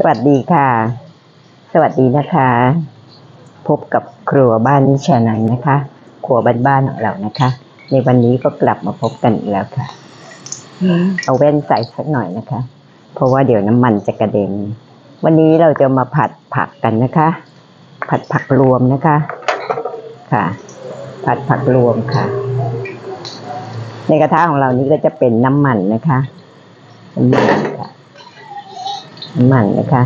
สวัสดีค่ะ สวัสดีนะคะ พบกับครัวบ้านนิชานันนะคะ ครัวบ้านๆของเรานะคะ ในวันนี้ก็กลับมาพบกันอีกแล้วค่ะ เอาแว่นใส่สักหน่อยนะคะ เพราะว่าเดี๋ยวน้ำมันจะกระเด็น วันนี้เราจะมาผัดผักกันนะคะ ผัดผักรวมนะคะ ค่ะ ผัดผักรวมค่ะ ในกระทะของเรานี้ก็จะเป็นน้ำมันนะคะน้ำมันค่ะ น้ำมันนะคะ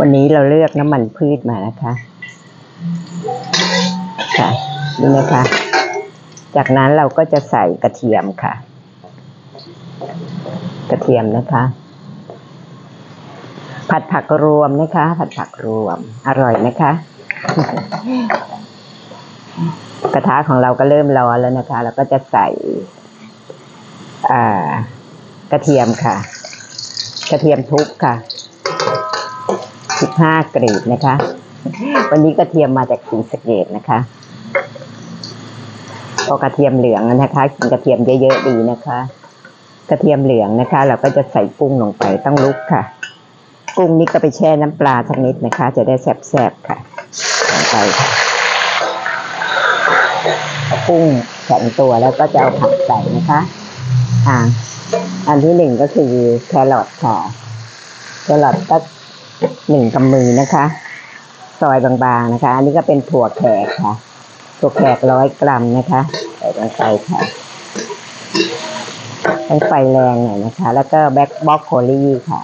วันนี้เราเลือกน้ำมันพืชมานะคะค่ะนี่นะคะ จากนั้นเราก็จะใส่กระเทียมค่ะ กระเทียมนะคะ ผัดผักรวมนะคะ ผัดผักรวม อร่อยนะคะ กระทะของเราก็เริ่มร้อนแล้วนะคะ เราก็จะใส่กระเทียมค่ะ กระเทียมทุบค่ะสิบห้ากรีดนะคะ วันนี้กระเทียมมาจากสีสเกตนะคะพอกระเทียมเหลืองนะคะกินกระเทียมเยอะๆดีนะคะ กระเทียมเหลืองนะคะ เราก็จะใส่กุ้งลงไปต้องลุกค่ะ กุ้งนี่ก็ไปแช่น้ำปลาสักนิดนะคะ จะได้แซ่บๆค่ะลงไปกุ้งแข็งตัวแล้วก็จะเอาผักใส่นะคะ อ่า อันที่หนึ่งก็คือแครอทค่ะ แครอทก็หนึ่งกำมือนะคะ ซอยบางๆนะคะ อันนี้ก็เป็นถั่วแขกค่ะ ถั่วแขกร้อยกรัมนะคะ ใส่ลงไปค่ะให้ไฟแรงหน่อยนะคะ แล้วก็แบ็คบล็อกโคลี่ค่ะ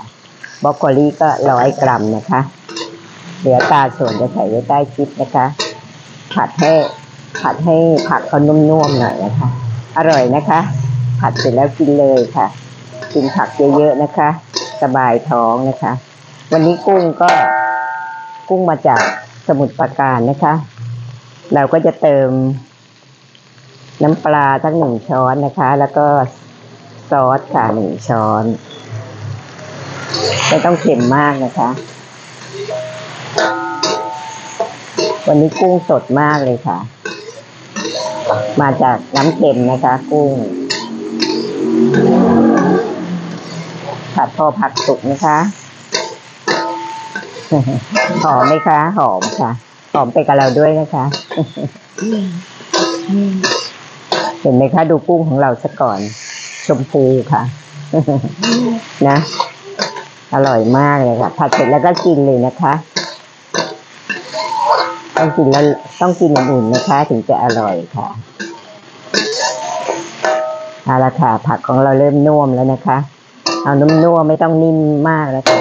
บล็อกโคลี่ก็ร้อยกรัมนะคะ เหลือตาส่วนจะใส่ไว้ใต้ชิปนะคะ ผัดให้ผัดให้ผักเขานุ่มๆหน่อยนะคะ อร่อยนะคะ ผัดเสร็จแล้วกินเลยค่ะ กินผักเยอะๆนะคะ สบายท้องนะคะ วันนี้กุ้งก็กุ้งมาจากสมุทรปราการนะคะ เราก็จะเติม น้ำปลาทั้งหนึ่งช้อนนะคะ แล้วก็ซอสค่ะหนึ่งช้อนไม่ต้องเค็มมากนะคะ วันนี้กุ้งสดมากเลยค่ะ มาจากน้ำเค็มนะคะ กุ้ง ผัดพอผักสุกนะคะหอมไหมคะ หอมค่ะ หอมไปกับเราด้วยนะคะ เห็นไหมคะ ดูกุ้งของเราซะก่อน ชมพูค่ะ นะ อร่อยมากเลยค่ะ ผัดเสร็จแล้วก็กินเลยนะคะ ต้องกินแล้วต้องกินอุ่นๆนะคะ ถึงจะอร่อยค่ะเอาละค่ะผักของเราเริ่มนุ่มแล้วนะคะ เอานุ่มๆไม่ต้องนิ่มมากแล้วค่ะ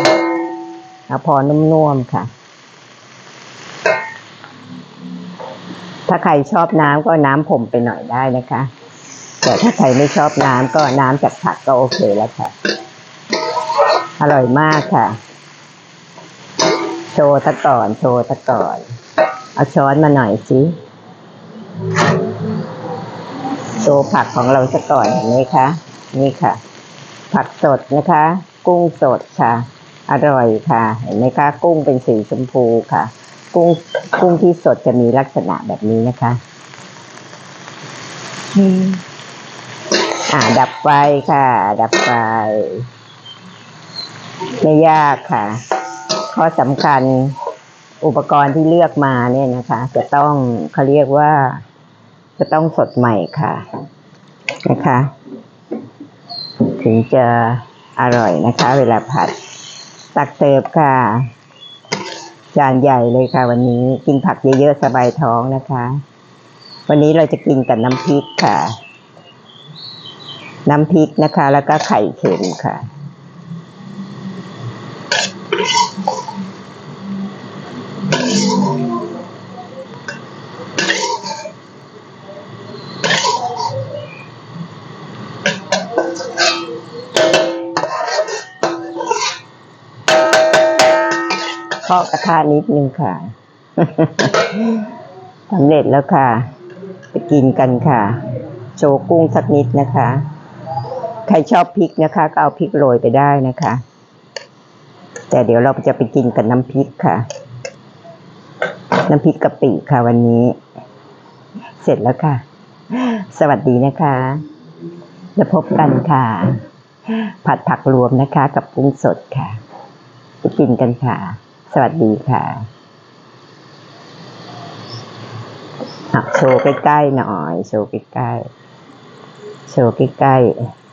เอาพอนุ่มๆค่ะ ถ้าใครชอบน้ำก็น้ำผมไปหน่อยได้นะคะ แต่ถ้าใครไม่ชอบน้ำก็น้ำจากผักก็โอเคแล้วค่ะ อร่อยมากค่ะ โชว์ตะก่อน โชว์ตะก่อน เอาช้อนมาหน่อยสิโชว์ผักของเราซะก่อนเห็นไหมคะ นี่ค่ะ ผักสดนะคะ กุ้งสดค่ะ อร่อยค่ะ เห็นไหมคะ กุ้งเป็นสีชมพูค่ะ กุ้งกุ้งที่สดจะมีลักษณะแบบนี้นะคะอ่าดับไฟค่ะ ดับไฟไม่ยากค่ะ ข้อสำคัญอุปกรณ์ที่เลือกมาเนี่ยนะคะ จะต้องเขาเรียกว่าจะต้องสดใหม่ค่ะนะคะ ถึงจะอร่อยนะคะ เวลาผัด ตักเติบค่ะ จานใหญ่เลยค่ะ วันนี้กินผักเยอะๆสบายท้องนะคะ วันนี้เราจะกินกับน้ำพริกค่ะ น้ำพริกนะคะ แล้วก็ไข่เค็มค่ะ เคาะกระทะนิดนึงค่ะสำเร็จแล้วค่ะไปกินกันค่ะ โชว์กุ้งสักนิดนะคะ ใครชอบพริกนะคะ ก็เอาพริกโรยไปได้นะคะ แต่เดี๋ยวเราจะไปกินกับน้ำพริกค่ะ น้ำพริกกะปิค่ะวันนี้ เสร็จแล้วค่ะ สวัสดีนะคะแล้วพบกันค่ะ ผัดผักรวมนะคะ กับกุ้งสดค่ะจกินกันค่ะ สวัสดีค่ะโชว์ใกล้ๆหน่อย โชว์ใกล้ๆ โชว์ใกล้ๆ